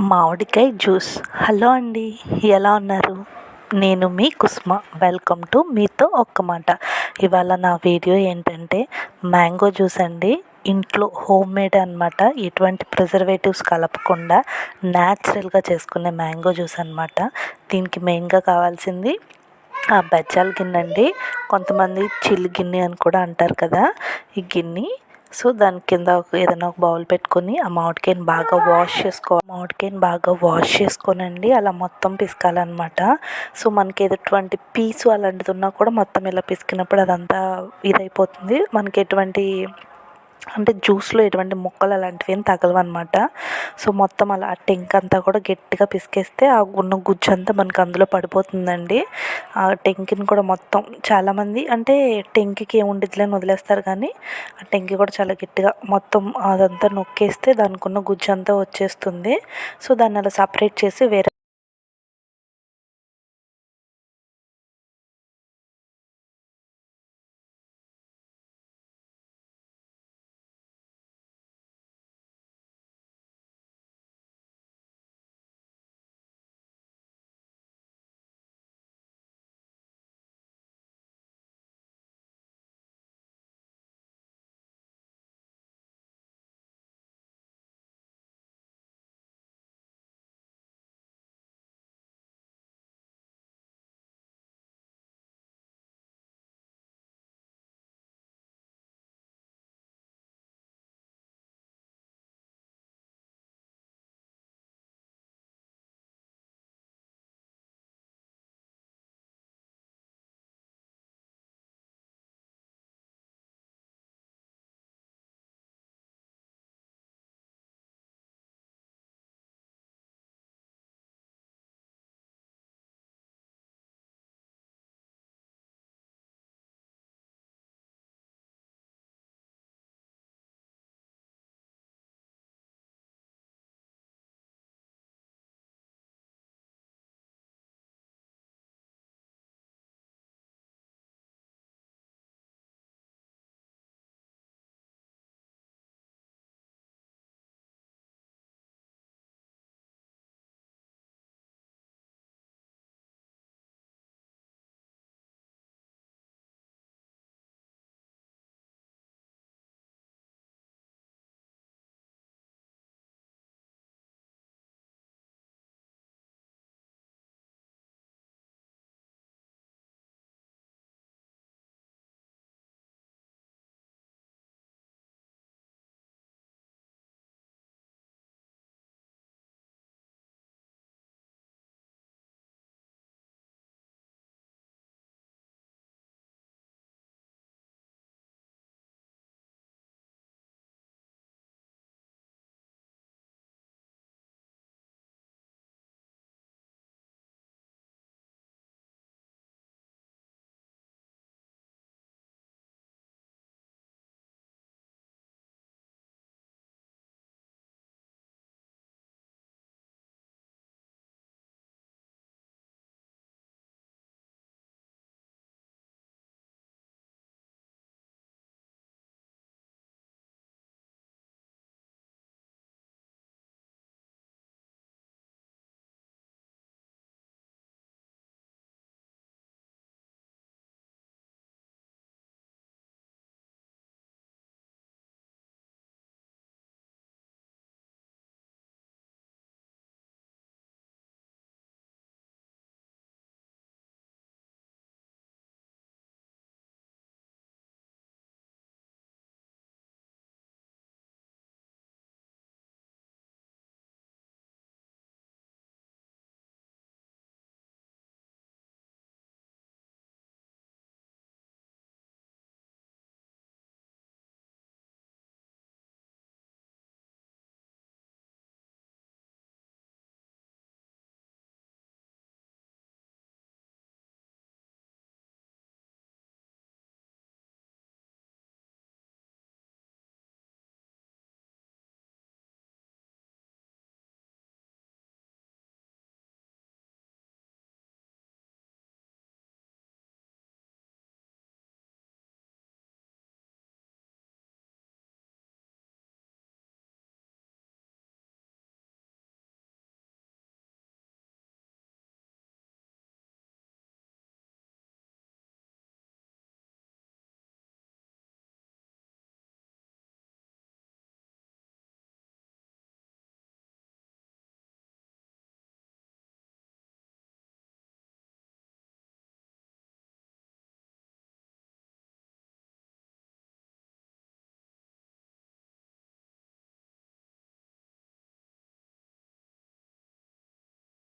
మామిడికాయ juice. Hello అండి ఎలా ఉన్నారు? నేను మీ కుస్మ. వెల్కమ్ టు మీతో ఒక్క మాట. ఇవాళ నా వీడియో ఏంటంటే మ్యాంగో జ్యూస్ అండి. ఇంట్లో హోమ్ మేడ్ అనమాట ఎటువంటి ప్రిజర్వేటివ్స్ కలపకుండా న్యాచురల్గా చేసుకునే మ్యాంగో జ్యూస్ అనమాట దీనికి మెయిన్గా కావాల్సింది ఆ బెజ్జాల గిన్నె అండి. కొంతమంది చిల్లి గిన్నె అని కూడా అంటారు కదా ఈ గిన్నె. సో దాని కింద ఒక ఏదైనా ఒక బౌల్ పెట్టుకొని ఆ మామిడికాయని బాగా వాష్ చేసుకో మామిడికాయని బాగా వాష్ చేసుకోనండి. అలా మొత్తం పిసకాలన్నమాట. సో మనకి ఎటువంటి పీసు అలాంటిది ఉన్నా కూడా మొత్తం ఇలా పిసికినప్పుడు అదంతా ఇదైపోతుంది. మనకి ఎటువంటి అంటే జ్యూస్లో ఎటువంటి ముక్కలు అలాంటివి ఏం తగలవు అనమాట సో మొత్తం అలా ఆ టెంక్ అంతా కూడా గట్టిగా పిసికేస్తే ఆ ఉన్న గుజ్జు అంతా మనకు అందులో పడిపోతుందండి. ఆ టెంకిని కూడా మొత్తం చాలామంది అంటే టెంకికి ఏముండిద్దిలే అని వదిలేస్తారు కానీ ఆ టెంకి కూడా చాలా గట్టిగా మొత్తం అదంతా నొక్కేస్తే దానికి ఉన్న గుజ్జు అంతా వచ్చేస్తుంది. సో దాన్ని అలా సపరేట్ చేసి వేరే